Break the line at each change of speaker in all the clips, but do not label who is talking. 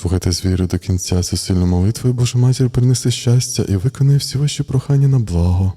Слухайте з вірою до кінця цю сильну молитву, Божа матір принесе щастя і виконає всі ваші прохання на благо.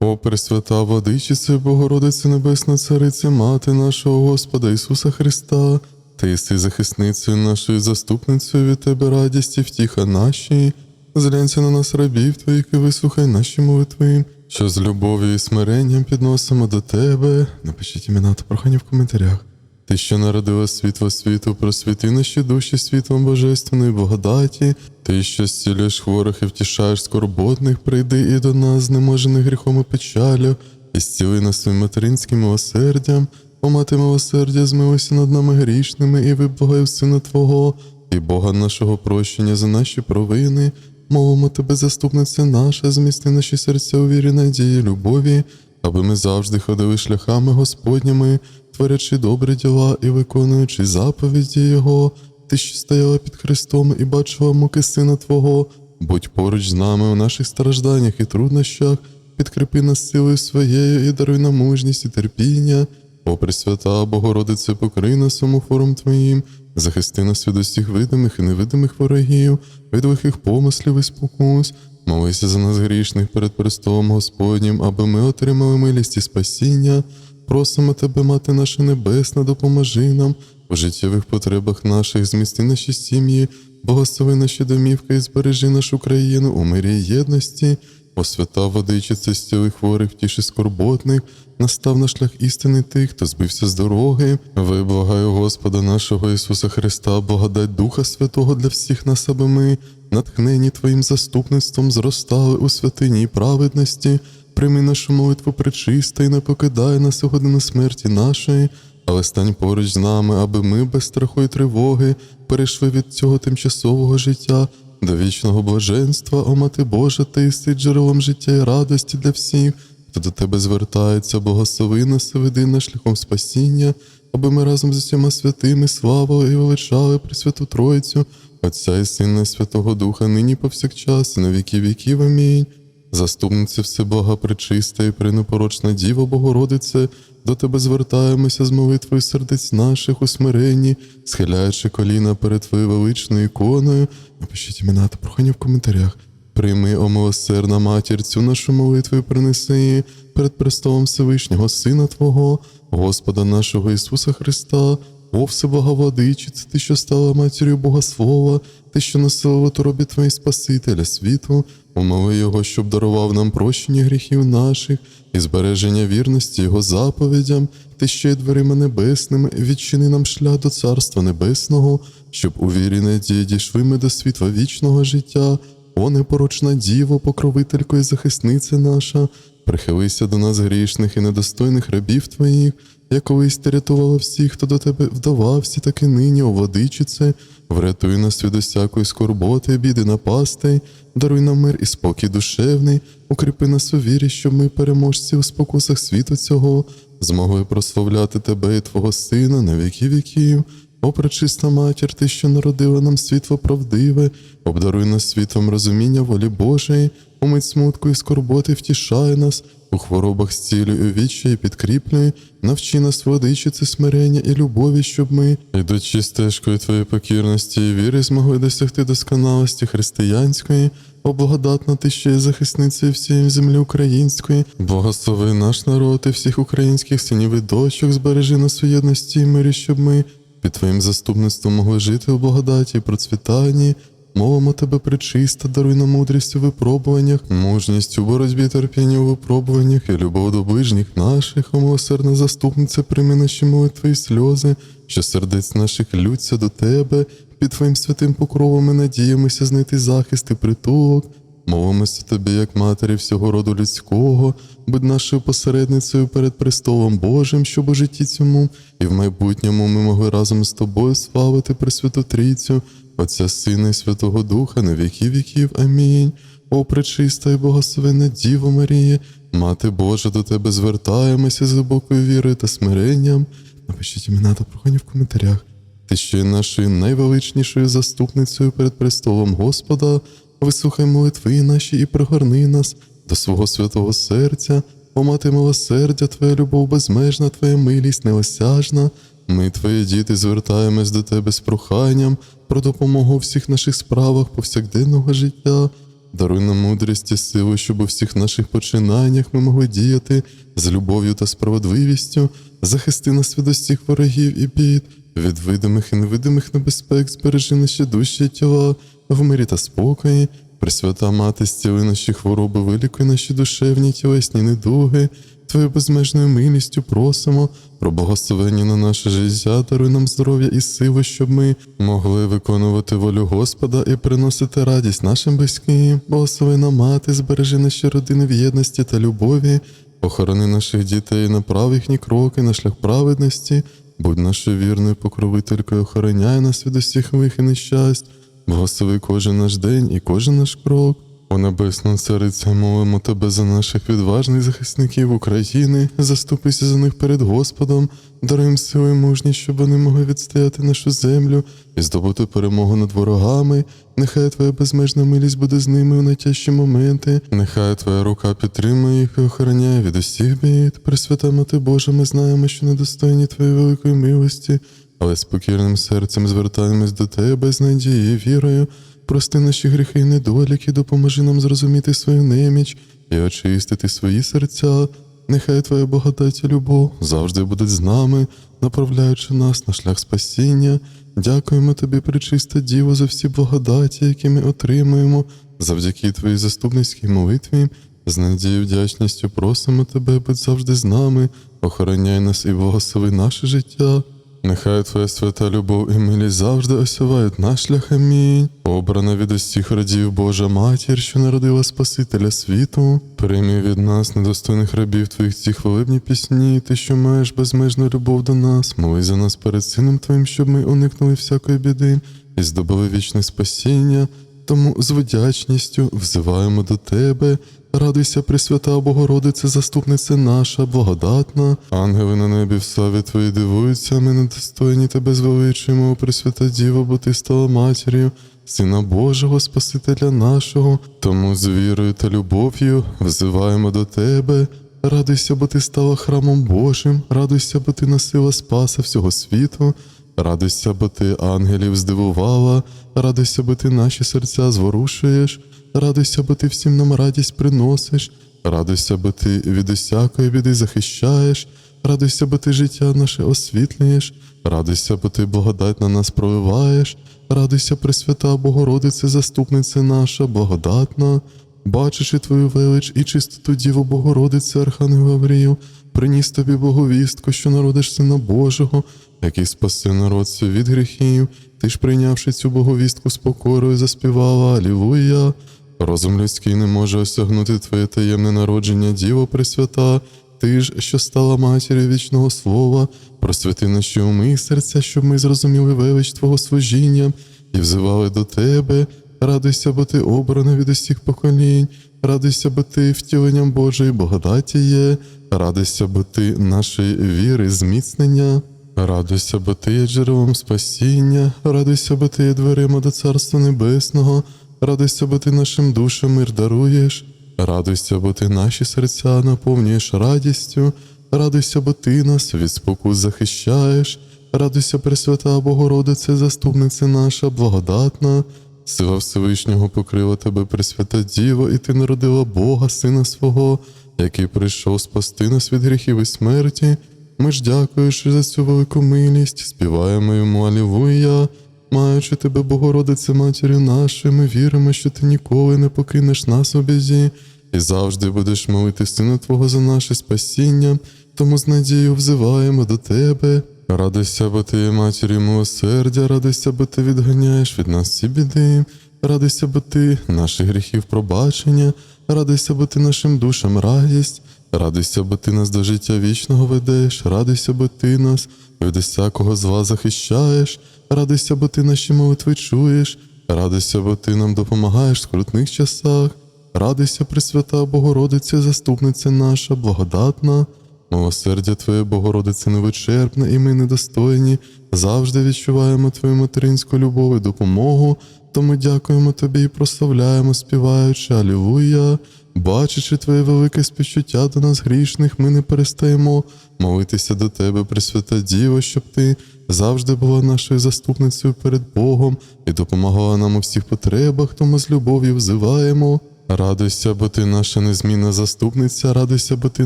О, Пресвята Владичице, Богородице Небесна Царице, Мати нашого Господа Ісуса Христа, Ти єси захисницею нашою заступницею від Тебе радість і втіха наші. Зглянься на нас, рабів Твоїх, і вислухай наші молитви, що з любов'ю і смиренням підносимо до Тебе. Напишіть імена та прохання в коментарях. Ти, що народила світло світу, просвіти наші душі світлом божественної благодаті, ти, що зцілюєш хворих і втішаєш скорботних, прийди і до нас, знеможених гріхом і печалю, і зціли нас своїм материнським милосердям, о мати милосердя, змилися над нами грішними, і виблагай Сина Твого, і Бога нашого прощення за наші провини. Мовимо тебе, заступниця наша, змісти наші серця у вірі, надії, любові, аби ми завжди ходили шляхами Господніми, творячи добрі діла і виконуючи заповіді Його, ти що стояла під Христом і бачила муки Сина Твого, будь поруч з нами у наших стражданнях і труднощах, підкріпи нас силою своєю і даруй нам мужність і терпіння. О, Пресвята Богородице, покрий нас умофором Твоїм, захисти нас від усіх видимих і невидимих ворогів, від лихих помислів і спокус. Молися за нас грішних перед престолом Господнім, аби ми отримали милість і спасіння. Просимо тебе, Мати наша Небесна, допоможи нам у життєвих потребах наших, змісти наші сім'ї, благослови наші домівки і збережи нашу країну у мирі єдності. О свята водичице, хворих, втіши скорботних, настав на шлях істини тих, хто збився з дороги. Виблагаю Господа нашого Ісуса Христа, благодать Духа Святого для всіх нас, аби ми, натхнені Твоїм заступництвом, зростали у святині і праведності. Прийми нашу молитву пречиста і не покидай нас у годину смерті нашої, але стань поруч з нами, аби ми без страху і тривоги перейшли від цього тимчасового життя до вічного блаженства, о мати Божа, ти єси джерелом життя і радості для всіх, хто до тебе звертається, благослови нас нас шляхом спасіння, аби ми разом з усіма святими славили і величали Пресвяту Тройцю, Отця і Сина, і Святого Духа, нині повсякчас, і на віки віків. Амінь. Заступниця Всебога пречиста і пренепорочна Діва Богородице, до тебе звертаємося з молитвою сердець наших у смиренні, схиляючи коліна перед твоєю величною іконою. Напишіть імена та прохання в коментарях. Прийми, о милосердна матір, цю нашу молитву і принеси її перед престолом Всевишнього Сина Твого, Господа нашого Ісуса Христа. О, Всебога Владичице, ти, що стала матір'ю Бога Слова, ти, що носила в утробі Твої Спасителя світу, умови Його, щоб дарував нам прощення гріхів наших і збереження вірності Його заповідям, ти, що є дверима небесними, відчини нам шлях до Царства Небесного, щоб у вірі надії дійшли ми до світла вічного життя. О, непорочна Діво, покровителько і захисниця наша, прихилися до нас грішних і недостойних рабів Твоїх, я колись ти рятувала всіх, хто до тебе вдавався, так і нині, о владичице, врятуй нас від усякої скорботи, біди напастей, даруй нам мир і спокій душевний, укріпи нас у вірі, щоб ми, переможці у спокусах світу цього, змогли прославляти тебе і Твого Сина на віки віків. О, пречиста матір, ти, що народила нам світло правдиве, обдаруй нас світом розуміння волі Божої, умить смутку і скорботи втішай нас, у хворобах зцілюй, у відчаї підкріплюй, навчи нас водичиці смирення і любові, щоб ми, ідучи стежкою твоєї покірності і віри, змогли досягти досконалості християнської, о благодатна ти ще є захисницею всієї землі української, благослови наш народ і всіх українських синів і дочок, збережи нас у єдності і мирі, щоб ми під Твоїм заступництвом могли жити у благодаті і процвітанні. Мовимо тебе причиста, даруй нам мудрість у випробуваннях, мужність у боротьбі терпіння у випробуваннях і любов до ближніх наших, о милосердна заступниця, прийми наші молитви і сльози, що сердець наших лються до тебе, під Твоїм святим покровом ми надіємося знайти захист і притулок. Молимося тобі, як матері всього роду людського, будь нашою посередницею перед престолом Божим, щоб у житті цьому і в майбутньому ми могли разом з тобою славити Пресвяту Трійцю, Отця Сина і Святого Духа на віки віків. Амінь. О, пречиста і благословенна Діво Марія, Мати Божа, до тебе звертаємося з глибокою вірою та смиренням. Напишіть імена та прохання в коментарях. Ти ще є нашою найвеличнішою заступницею перед престолом Господа. Вислухай молитви наші і пригорни нас до свого святого серця, о мати милосердя, Твоя любов безмежна, Твоя милість неосяжна. Ми, твої діти, звертаємось до тебе з проханням про допомогу у всіх наших справах повсякденного життя. Даруй нам мудрість і силу, щоб у всіх наших починаннях ми могли діяти з любов'ю та справедливістю, захисти нас від усіх ворогів і бід, від видимих і невидимих небезпек, збережи наші душі і тіла в мирі та спокої. Пресвята мати, зціли наші хвороби, вилікуй наші душевні тілесні недуги. Твоєю безмежною милістю просимо про благословення на наше життя, даруй нам здоров'я і силу, щоб ми могли виконувати волю Господа і приносити радість нашим близьким. Благослови нам мати, збережи наші родини в єдності та любові, охорони наших дітей, направ їхні кроки на шлях праведності, будь нашою вірною покровителькою, охороняй нас від усіх лих і нещасть, благослови кожен наш день і кожен наш крок. О Небесна Цариця, молимо Тебе за наших відважних захисників України, заступися за них перед Господом, даруй їм сили і щоб вони могли відстояти нашу землю і здобути перемогу над ворогами. Нехай Твоя безмежна милість буде з ними у найтяжчі моменти. Нехай Твоя рука підтримує їх і охороняє від усіх бід. Пресвята Мати Божа, ми знаємо, що недостойні Твоєї великої милості, але з покірним серцем звертаємось до Тебе з надією вірою. Прости наші гріхи і недоліки, допоможи нам зрозуміти свою неміч і очистити свої серця. Нехай Твоя благодать любов завжди будуть з нами, направляючи нас на шлях спасіння. Дякуємо Тобі, пречиста Діво, за всі благодаті, які ми отримуємо завдяки Твоїй заступницькій молитві. З надією вдячністю просимо Тебе, будь завжди з нами, охороняй нас і благослови наше життя. Нехай Твоя свята любов і милість завжди осявають наш шлях. Амінь. Обрана від усіх родів Божа Матір, що народила Спасителя світу, прийми від нас, недостойних рабів Твоїх ці хвалебні пісні, Ти, що маєш безмежну любов до нас, молись за нас перед Сином Твоїм, щоб ми уникнули всякої біди і здобули вічне спасіння. Тому з вдячністю взиваємо до Тебе. Радуйся, Пресвята Богородице, заступниця наша, благодатна. Ангели на небі в славі Твої дивуються, ми недостойні Тебе звеличуємо, Пресвята Діва, бо Ти стала матір'ю, Сина Божого, Спасителя нашого. Тому з вірою та любов'ю взиваємо до Тебе. Радуйся, бо ти стала храмом Божим, радуйся, бо ти носила спаса всього світу. Радуйся, бо ти ангелів здивувала, радуйся, бо ти наші серця зворушуєш, радуйся, бо ти всім нам радість приносиш, радуйся, бо ти від усякої біди захищаєш, радуйся, бо ти життя наше освітлюєш, радуйся, бо ти благодать на нас проливаєш, радуйся, Пресвята Богородице, заступниця наша, благодатна, бачиш твою велич і чистоту Діву Богородице, Архангел Гаврію, приніс тобі боговістку, що народиш Сина Божого, який спасе народ свій від гріхів. Ти ж, прийнявши цю боговістку з покорою, заспівала Алілуя. Розум людський не може осягнути твоє таємне народження, Діво Пресвята. Ти ж, що стала матір'ю вічного слова, просвіти наші уми і серця, щоб ми зрозуміли велич Твого служіння і взивали до Тебе. Радуйся, бо ти обрана від усіх поколінь, радуйся, бо ти втіленням Божої благодаті є, радуйся, бо ти нашої віри зміцнення. Радуйся, бо ти є джерелом спасіння, радуйся, бо ти є дверима до Царства Небесного, радуйся, бо ти нашим душам мир даруєш, радуйся, бо ти наші серця наповнюєш радістю, радуйся, бо ти нас від спокус захищаєш, радуйся, Пресвята Богородице, заступниця наша, благодатна. Сила Всевишнього покрила тебе, Пресвята Діво, і ти народила Бога, Сина свого, який прийшов спасти нас від гріхів і смерті. Ми ж дякуючи за цю велику милість, співаємо йому Алілуя. Маючи тебе, Богородице, матір'ю нашою, ми віримо, що ти ніколи не покинеш нас у біді, і завжди будеш молити Сина Твого за наше спасіння, тому з надією взиваємо до тебе. Радуйся, бо ти є матір'ю милосердя, радуйся, бо ти відганяєш від нас всі біди, радуйся, бо ти наших гріхів пробачення, радуйся, бо ти нашим душам радість. Радуйся, бо ти нас до життя вічного ведеш, радуйся, бо ти нас від усякого зла захищаєш, радуйся, бо ти наші молитви чуєш, радуйся, бо ти нам допомагаєш в скрутних часах, радуйся, Пресвята Богородиця, заступниця наша, благодатна, Милосердя Твоє, Богородице, невичерпне, і ми недостойні, завжди відчуваємо Твою материнську любов і допомогу. Тому дякуємо Тобі і прославляємо, співаючи Алілуя. Бачачи Твоє велике співчуття до нас грішних, ми не перестаємо молитися до Тебе, Пресвята Діво, щоб Ти завжди була нашою заступницею перед Богом і допомагала нам у всіх потребах, тому з любов'ю взиваємо. Радуйся, бо ти наша незмінна заступниця, радуйся, бо ти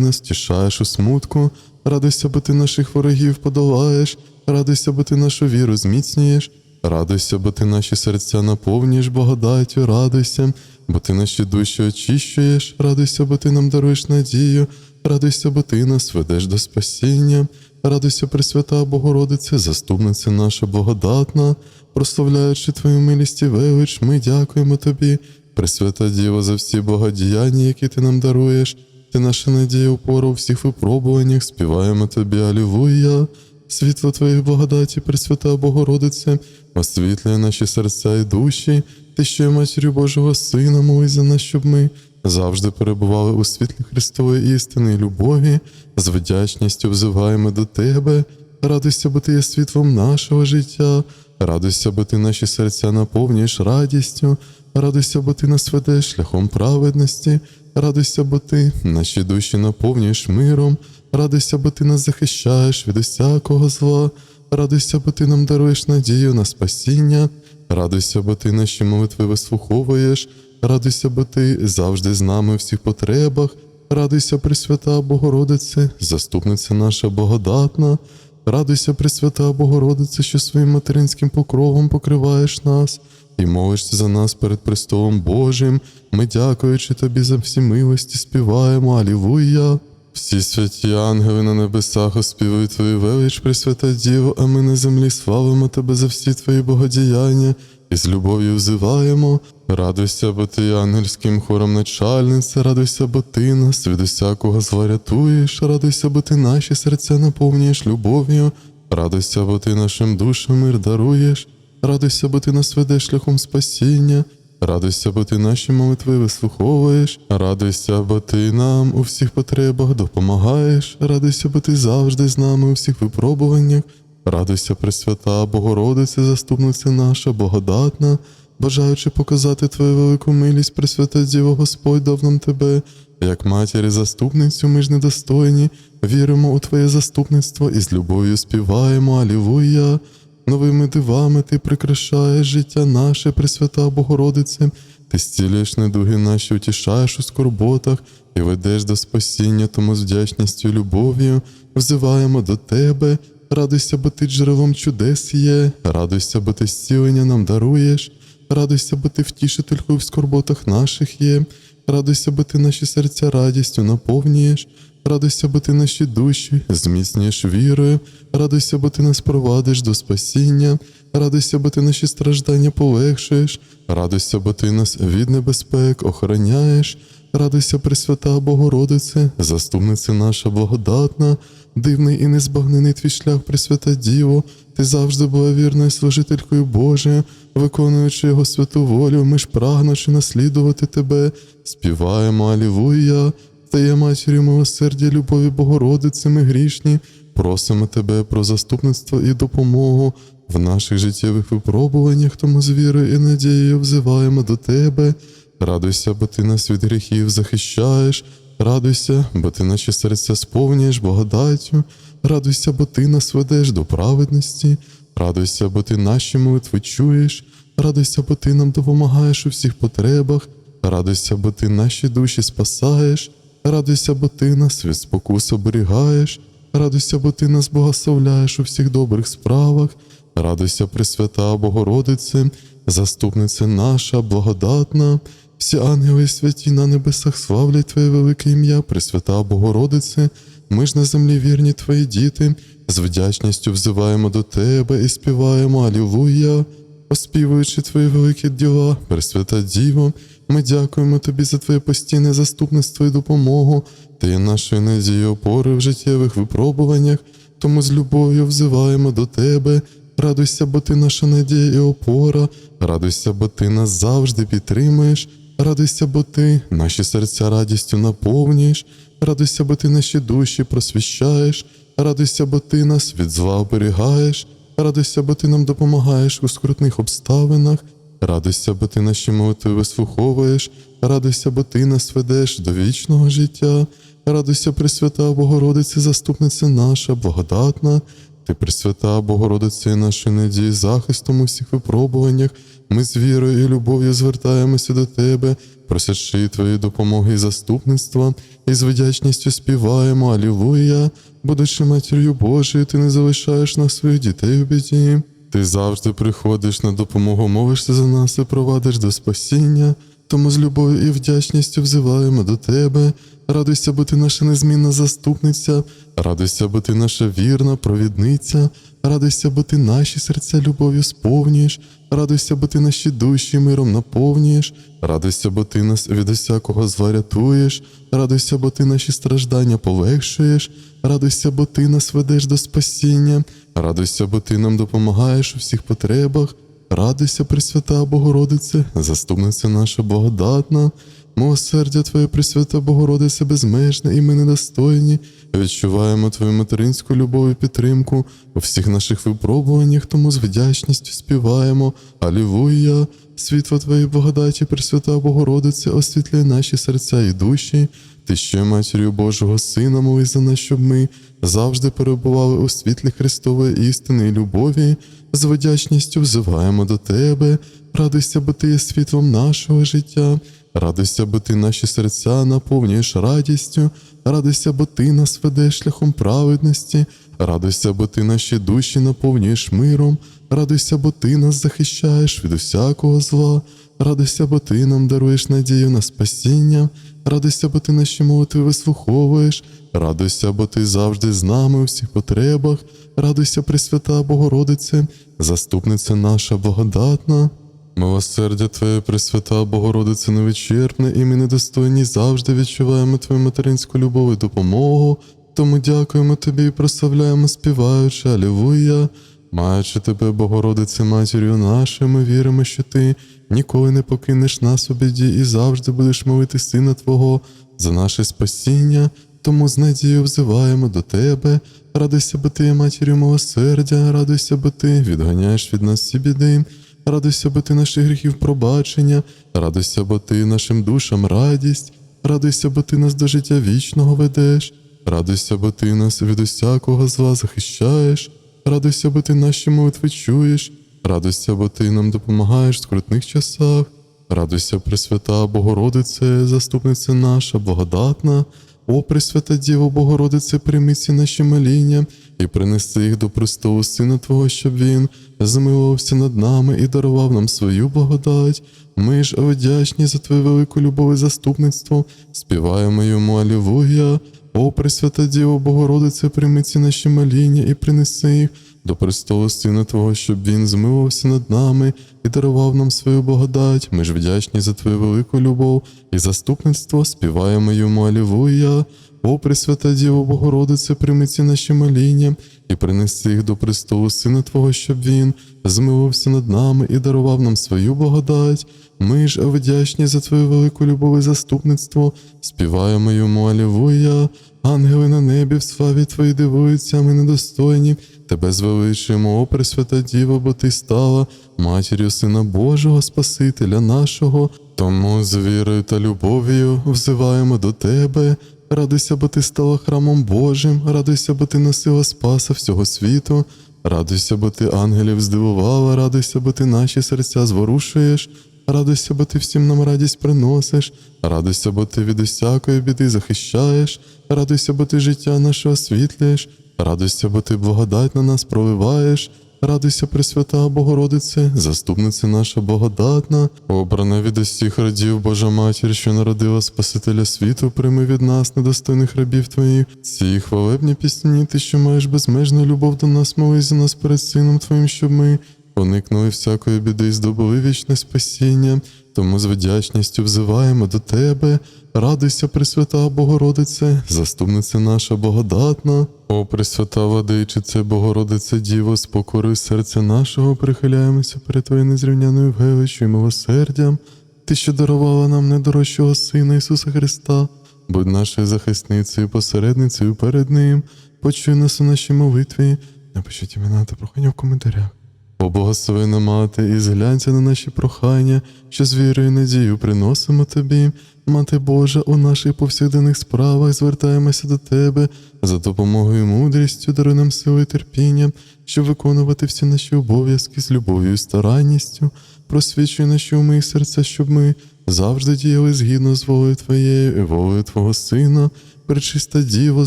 нас тішаєш у смутку, радуйся, бо ти наших ворогів подолаєш, радуйся, бо ти нашу віру зміцнюєш, радуйся, бо ти наші серця наповнюєш благодаттю, радуйся, бо ти наші душі очищуєш, радуйся, бо ти нам даруєш надію, радуйся, бо ти нас ведеш до спасіння, радуйся, Пресвята Богородице, заступниця наша благодатна, прославляючи Твою милість і велич, ми дякуємо Тобі. Пресвята Діво, за всі благодіяння, які ти нам даруєш, ти наша надія опора у всіх випробуваннях, співаємо тобі, Алілуя. Світло Твоїх благодаті, Пресвята Богородице, освітлює наші серця і душі, ти що є матір'ю Божого Сина, молись за нас, щоб ми завжди перебували у світлі Христової істини і любові, з вдячністю взиваємо до Тебе. Радуйся, бо ти є світлом нашого життя, радуйся, бо ти наші серця наповнюєш радістю, радуйся, бо ти нас ведеш шляхом праведності, радуйся, бо ти наші душі наповнюєш миром, радуйся, бо ти нас захищаєш від усякого зла, радуйся, бо ти нам даруєш надію на спасіння, радуйся, бо ти наші молитви вислуховуєш, радуйся, бо ти завжди з нами у всіх потребах, радуйся, Пресвята Богородице, заступниця наша благодатна. Радуйся, Пресвята Богородице, що своїм материнським покровом покриваєш нас і молишся за нас перед престолом Божим. Ми, дякуючи тобі за всі милості, співаємо Алілуя. Всі святі ангели на небесах оспівують твою велич, Пресвята Діво, а ми на землі славимо тебе за всі твої богодіяння і з любов'ю взиваємо. Радуйся, бо ти ангельським хором начальниця, радуйся, бо ти нас від усякого зла рятуєш, радуйся, бо ти наші серця наповнюєш любов'ю, радуйся, бо ти нашим душам мир даруєш, радуйся, бо ти нас ведеш шляхом спасіння. Радуйся, бо ти наші молитви вислуховуєш, радуйся, бо ти нам у всіх потребах допомагаєш, радуйся, бо ти завжди з нами у всіх випробуваннях, радуйся, Пресвята, Богородице, заступниця наша, благодатна, бажаючи показати Твою велику милість, Пресвята Діво Господь дав нам тебе, як матір і заступницю, ми ж недостойні, віримо у Твоє заступництво і з любов'ю співаємо, Алілуя. Новими дивами ти прикрашаєш життя наше, Пресвята Богородице, ти зцілюєш недуги наші, утішаєш у скорботах і ведеш до спасіння, тому з вдячністю і любов'ю взиваємо до тебе. Радуйся, бо ти джерелом чудес є, радуйся, бо ти зцілення нам даруєш, радуйся, бо ти втішительку в скорботах наших є, радуйся, бо ти наші серця радістю наповнюєш. Радуйся, бо ти наші душі, зміцнюєш вірою, радуйся, бо ти нас провадиш до спасіння, радуйся, бо ти наші страждання полегшуєш, радуйся, бо ти нас від небезпек охороняєш, радуйся, Пресвята Богородице, заступниця наша благодатна, дивний і незбагнений твій шлях, Пресвята Діво, ти завжди була вірною служителькою Божою, виконуючи його святу волю, ми ж прагнучи наслідувати тебе, співаємо Алілуя. Та є матір'ю милосердя, любові Богородиці, ми грішні, просимо тебе про заступництво і допомогу в наших життєвих випробуваннях, тому з вірою і надією взиваємо до тебе. Радуйся, бо ти нас від гріхів захищаєш, радуйся, бо ти наші серця сповнюєш благодаттю, радуйся, бо ти нас ведеш до праведності, радуйся, бо ти наші молитви чуєш, радуйся, бо ти нам допомагаєш у всіх потребах, радуйся, бо ти наші душі спасаєш. Радуйся, бо ти нас від спокус оберігаєш, радуйся, бо ти нас благословляєш у всіх добрих справах, радуйся, Пресвята Богородице, заступниця наша, благодатна, всі ангели святі на небесах славлять Твоє велике ім'я, Пресвята Богородице, ми ж на землі вірні Твої діти, з вдячністю взиваємо до Тебе і співаємо Алілуя. Оспівуючи Твої великі діла, Пресвята Діво, ми дякуємо Тобі за Твоє постійне заступництво і допомогу. Ти є нашою надією опори в життєвих випробуваннях, тому з любов'ю взиваємо до Тебе. Радуйся, бо ти наша надія і опора, радуйся, бо ти нас завжди підтримуєш, радуйся, бо ти наші серця радістю наповнюєш, радуйся, бо ти наші душі просвіщаєш, радуйся, бо ти нас від зла оберігаєш, радуйся, бо ти нам допомагаєш у скрутних обставинах, радуйся, бо ти наші молитви вислуховуєш, радуйся, бо ти нас ведеш до вічного життя, радуйся, Пресвята Богородице, заступниця наша, благодатна. Ти Пресвята Богородице, нашої надії, захистом у всіх випробуваннях. Ми з вірою і любов'ю звертаємося до Тебе, просячи Твої допомоги і заступництва, і з вдячністю співаємо Алілуя, будучи матір'ю Божою, ти не залишаєш нас своїх дітей у біді. Ти завжди приходиш на допомогу, молишся за нас і провадиш до спасіння. Тому з любов'ю і вдячністю взиваємо до Тебе. Радуйся, бо ти наша незмінна заступниця, радуйся, бо ти наша вірна провідниця, радуйся, бо ти наші серця любов'ю сповнюєш, радуйся, бо ти наші душі миром наповнюєш, радуйся, бо ти нас від усякого зла рятуєш, радуйся, бо ти наші страждання полегшуєш, радуйся, бо ти нас ведеш до спасіння, радуйся, бо ти нам допомагаєш у всіх потребах. Радуйся, Пресвята Богородице, заступниця наша благодатна, милосердя Твоє, Пресвята Богородице, безмежне, і ми недостойні. Відчуваємо Твою материнську любов і підтримку у всіх наших випробуваннях, тому з вдячністю співаємо. Алілуя! Світло Твоєї благодаті, Пресвята Богородице, освітлює наші серця і душі. Ти ще матір'ю Божого Сина молись за нас, щоб ми завжди перебували у світлі Христової істини і любові. З вдячністю взиваємо до Тебе. Радуйся, бо Ти є світлом нашого життя. Радуйся, бо ти наші серця наповнюєш радістю, радуйся, бо ти нас ведеш шляхом праведності, радуйся, бо ти наші душі наповнюєш миром, радуйся, бо ти нас захищаєш від усякого зла, радуйся, бо ти нам даруєш надію на спасіння, радуйся, бо ти наші молитви вислуховуєш, радуйся, бо ти завжди з нами у всіх потребах, радуйся, Пресвята Богородице, заступниця наша благодатна. Милосердя Твоє, Пресвята Богородице невичерпне, і ми недостойні завжди відчуваємо Твою материнську любов і допомогу. Тому дякуємо Тобі і прославляємо, співаючи Алілуя. Маючи тебе, Богородице, матір'ю нашою, ми віримо, що ти ніколи не покинеш нас у біді і завжди будеш молити Сина Твого за наше спасіння. Тому з надією взиваємо до Тебе. Радуйся, бо ти матір'ю милосердя, радуйся, бо ти відганяєш від нас всі біди. Радуйся, бо ти наших гріхів пробачення, радуйся, бо ти нашим душам радість, радуйся, бо ти нас до життя вічного ведеш, радуйся, бо ти нас від усякого зла захищаєш, радуйся, бо ти наші молитви чуєш, радуйся, бо ти нам допомагаєш в скрутних часах, радуйся, Пресвята Богородице, заступниця наша, благодатна. О, Пресвята Діво Богородице, прийми наші моління і принеси їх до престолу Сина Твого, щоб Він змилувався над нами і дарував нам свою благодать. Ми ж вдячні за Твою велику любов і заступництво, співаємо йому Алілуя. О, Пресвята Діво Богородице, прийми наші моління і принеси їх до престолу Сина Твого, щоб Він змилувався над нами і дарував нам свою благодать. Ми ж вдячні за Твою велику любов і заступництво, співаємо йому Алілуя. О, Пресвята Діво Богородице, прийми ці наші моління і принеси їх до престолу Сина Твого, щоб Він змилувався над нами і дарував нам свою благодать. Ми ж вдячні за Твою велику любов і заступництво, співаємо йому Алілуя. Ангели небі в славі Твої дивуються, ми недостойні. Тебе звеличуємо, о Пресвята Діва, бо Ти стала матір'ю Сина Божого, Спасителя нашого. Тому з вірою та любов'ю взиваємо до Тебе. Радуйся, бо ти стала храмом Божим, радуйся, бо ти носила Спаса всього світу. Радуйся, бо ти ангелів здивувала, радуйся, бо ти наші серця зворушуєш. Радуйся, бо ти всім нам радість приносиш, радуйся, бо ти від усякої біди захищаєш, радуйся, бо ти життя наше освітлюєш, радуйся, бо ти благодать на нас проливаєш, радуйся, Пресвята Богородице, заступниця наша благодатна, обрана від усіх родів Божа Матір, що народила Спасителя світу, прийми від нас, недостойних рабів твоїх, ці хвалебні пісні, ти, що маєш безмежну любов до нас, молись за нас перед Сином Твоїм, щоб ми Уникнули всякої біди і здобули вічне спасіння, тому з вдячністю взиваємо до Тебе. Радуйся, Пресвята Богородице, заступниця наша благодатна. О, Пресвята Владичице, Богородице Діво, спокори серця нашого, прихиляємося перед Твоєю незрівняною величчю і милосердям. Ти, що дарувала нам недорожчого Сина Ісуса Христа, будь нашою захисницею, посередницею перед Ним, почуй нас у нашій молитві. Напишіть імена та прохання в коментарях. О благословена мати, і зглянься на наші прохання, що з вірою і надією приносимо тобі. Мати Божа, у наших повсякденних справах звертаємося до Тебе за допомогою мудрістю, даруй нам сили і терпіння, щоб виконувати всі наші обов'язки з любов'ю і старанністю. Просвічуй наші уми і серця, щоб ми завжди діяли згідно з волею Твоєю і волею Твого Сина. Пречиста Діво,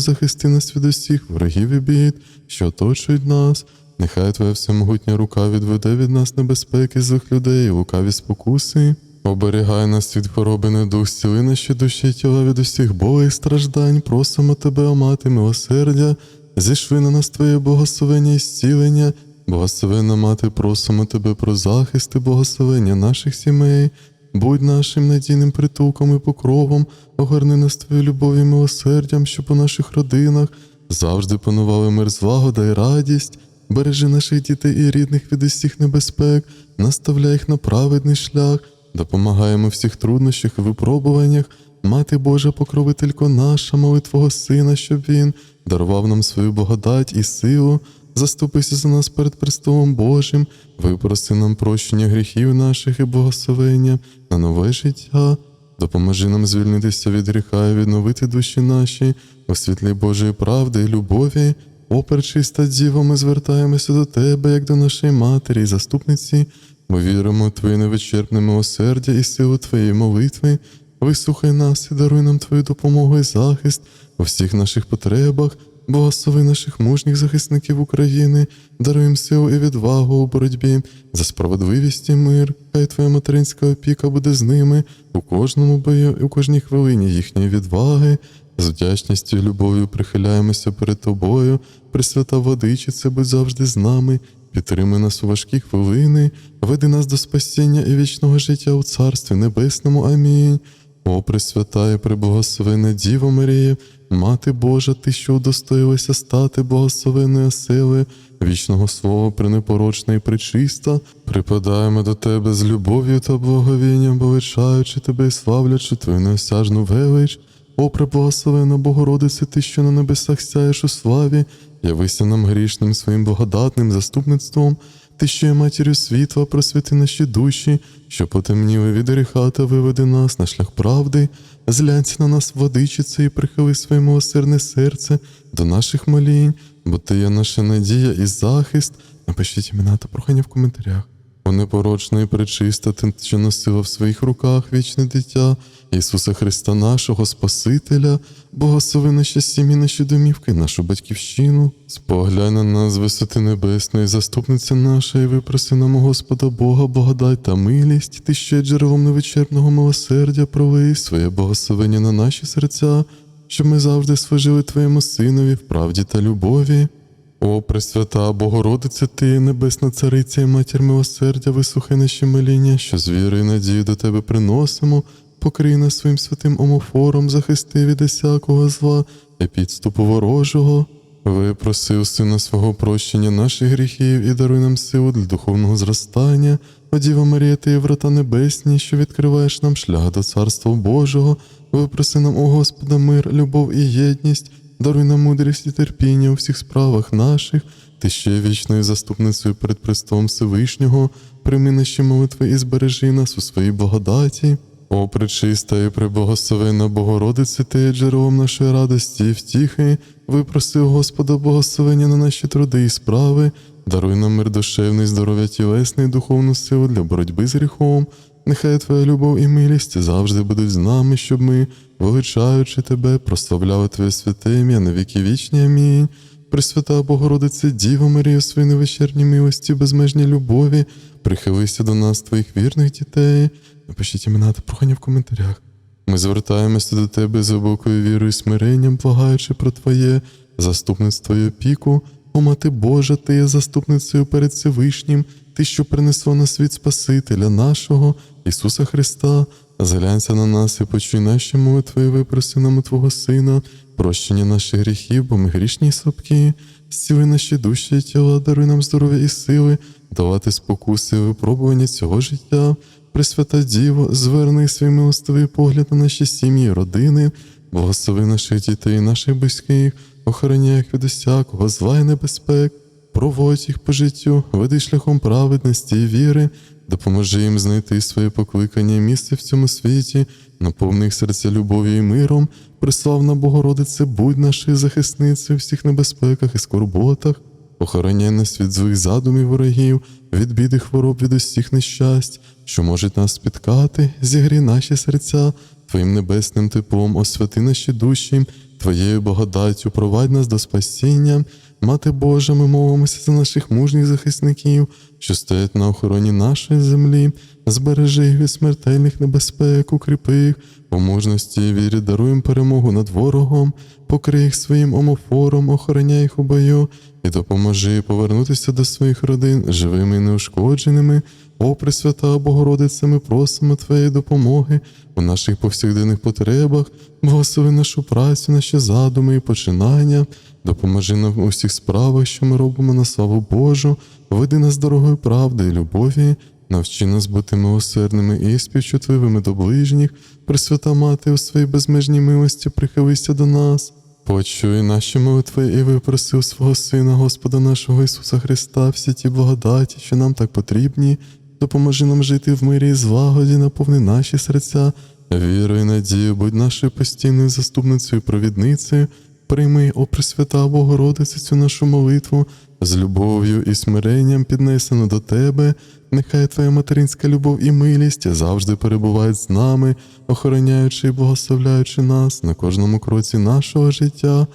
захисти нас від усіх ворогів і бід, що оточують нас. Нехай Твоя всемогутня рука відведе від нас небезпеки злих людей, лукаві спокуси. Оберігай нас від хвороби недух, зціли наші душі і тіла від усіх болей страждань. Просимо Тебе, о мати, милосердя, зійшли на нас Твоє благословення і зцілення. Благословенна мати, просимо Тебе про захист і благословення наших сімей. Будь нашим надійним притулком і покровом, огорни нас Твоєю любов'ю і милосердям, щоб у наших родинах завжди панували мир, злагода і радість. Бережи наших дітей і рідних від усіх небезпек, наставляй їх на праведний шлях, допомагаємо всіх труднощах і випробуваннях. Мати Божа, покровителько наша, моли Твого Сина, щоб Він дарував нам свою благодать і силу. Заступися за нас перед престолом Божим, випроси нам прощення гріхів наших і благословення на нове життя. Допоможи нам звільнитися від гріха і відновити душі наші у Божої правди і любові. О, пречиста Діво, ми звертаємося до Тебе, як до нашої матері і заступниці. Ми віримо у Твоє невичерпне милосердя і силу Твоєї молитви. Вислухай нас і даруй нам Твою допомогу і захист у всіх наших потребах. Благослови наших мужніх захисників України, даруй їм силу і відвагу у боротьбі за справедливість і мир. Хай Твоя материнська опіка буде з ними у кожному бою і у кожній хвилині їхньої відваги. З вдячністю і любов'ю прихиляємося перед Тобою, Пресвята Водичице, будь завжди з нами, підтримуй нас у важкі хвилини, веди нас до спасіння і вічного життя у Царстві Небесному. Амінь. О, Пресвята і преблагословена Діво Марія, Мати Божа, Ти, що удостоїлася стати благословенною оселею вічного слова, пренепорочна і пречиста, припадаємо до Тебе з любов'ю та благовінням, величаючи Тебе і славлячи Твою неосяжну велич. О, преблагословена Богородице, Ти, що на небесах сяєш у славі, явися нам грішним своїм благодатним заступництвом. Ти, що є матір'ю світла, просвіти наші душі, що потемніли від гріха та виведи нас на шлях правди, зглянься на нас, владичице, і прихили своє милосердне серце до наших молінь, бо ти є наша надія і захист. Напишіть імена та прохання в коментарях. О непорочна і пречиста, ти, що носила в своїх руках вічне дитя, Ісуса Христа нашого Спасителя, благослови наші сім'ї, наші домівки, нашу батьківщину. Споглянь на нас з висоти небесної, заступниця наша, і випроси нам Господа Бога, благодать та милість, ти ще джерелом невичерпного милосердя прови своє благословення на наші серця, щоб ми завжди служили Твоєму Синові в правді та любові. О, Пресвята Богородице, Ти, Небесна Цариця і Матір милосердя, вислухай наші моління, що з вірою і до Тебе приносимо, покрий нас своїм святим омофором, захисти від усякого зла і підступу ворожого. Випроси у Сина свого прощення наших гріхів і даруй нам силу для духовного зростання. О Діва Марія, ти врата небесні, що відкриваєш нам шлях до Царства Божого. Випроси нам, о Господа, мир, любов і єдність. Даруй нам мудрість і терпіння у всіх справах наших, ти ще вічною заступницею перед престолом Всевишнього, прийми наші молитви і збережи нас у своїй благодаті. О, пречиста і преблагословенна Богородице, ти є джерелом нашої радості і втіхи, випроси у Господа благословення на наші труди і справи, даруй нам мир душевний, здоров'я тілесне і духовну силу для боротьби з гріхом. Нехай Твоя любов і милість завжди будуть з нами, щоб ми, величаючи Тебе, прославляли Твоє святе ім'я на віки вічні. Амінь. Пресвята Богородице, Діво Марія, свої невичерпні милості, безмежній любові, прихилися до нас, Твоїх вірних дітей. Напишіть імена та прохання в коментарях. Ми звертаємося до Тебе з глибокою вірою і смиренням, благаючи про Твоє заступництво і опіку. О, Мати Божа, Ти є заступницею перед Всевишнім, Ти, що принесла на світ Спасителя нашого, Ісуса Христа, зглянься на нас і почуй наші молитви, випроси нам Твого Сина, прощення наших гріхів, бо ми грішні і слабкі, зціли наші душі і тіла, даруй нам здоров'я і сили, давати спокуси і випробування цього життя. Пресвята Діво, зверни свій милостивий погляд на наші сім'ї, родини, благослови наших дітей, наших близьких, охороняй їх від усякого зла і небезпек, проводь їх по життю, веди шляхом праведності і віри, допоможи їм знайти своє покликання і місце в цьому світі, наповни їх серця любов'ю і миром, Преславна Богородице, будь нашою захисницею в всіх небезпеках і скорботах, охороняй нас від злих задумів ворогів, від бід і хвороб, від усіх нещасть, що можуть нас спіткати, зігрій наші серця, Твоїм небесним теплом освяти наші душі, Твоєю благодаттю провадь нас до спасіння. Мати Божа, ми молимося за наших мужніх захисників, що стоять на охороні нашої землі, збережи їх від смертельних небезпек, укріпи їх, по мужності і вірі даруєм перемогу над ворогом, покрий їх своїм омофором, охороняй їх у бою і допоможи повернутися до своїх родин живими і неушкодженими. О, Пресвята Богородице, ми просимо Твоєї допомоги у наших повсякденних потребах, благослови нашу працю, наші задуми і починання, допоможи нам у всіх справах, що ми робимо на славу Божу, веди нас дорогою правди і любові, навчи нас бути милосердними і співчутливими до ближніх, Пресвята Мати у своїй безмежній милості прихилися до нас. Почуй наші молитви і випроси у свого Сина, Господа нашого Ісуса Христа, всі ті благодаті, що нам так потрібні. Допоможи нам жити в мирі і злагоді, наповни наші серця, вірою і надію, будь нашою постійною заступницею і провідницею. Прийми, о Пресвята Богородице, цю нашу молитву з любов'ю і смиренням піднесену до Тебе. Нехай Твоя материнська любов і милість завжди перебувають з нами, охороняючи і благословляючи нас на кожному кроці нашого життя,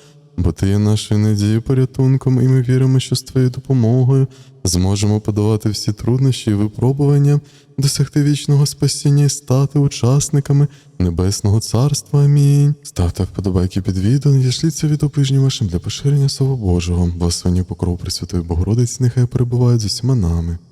бо Ти є нашою надією, порятунком, і ми віримо, що з Твоєю допомогою зможемо подолати всі труднощі і випробування, досягти вічного спасіння і стати учасниками Небесного Царства. Амінь. Ставте вподобайки під відео, надішліться від опижнів вашим для поширення Слова Божого, благословення покров Пресвятої Богородиці, нехай перебувають з усіма нами.